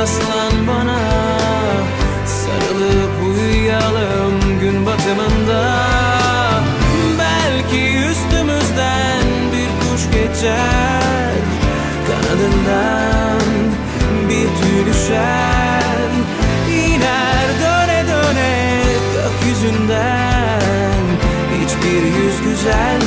yaslan bana. Sarılıp uyuyalım gün batımında. Belki üstümüzden bir kuş geçer. Kanadından bir tüy düşer. İner döne döne gökyüzünden. Hiçbir yüz güzel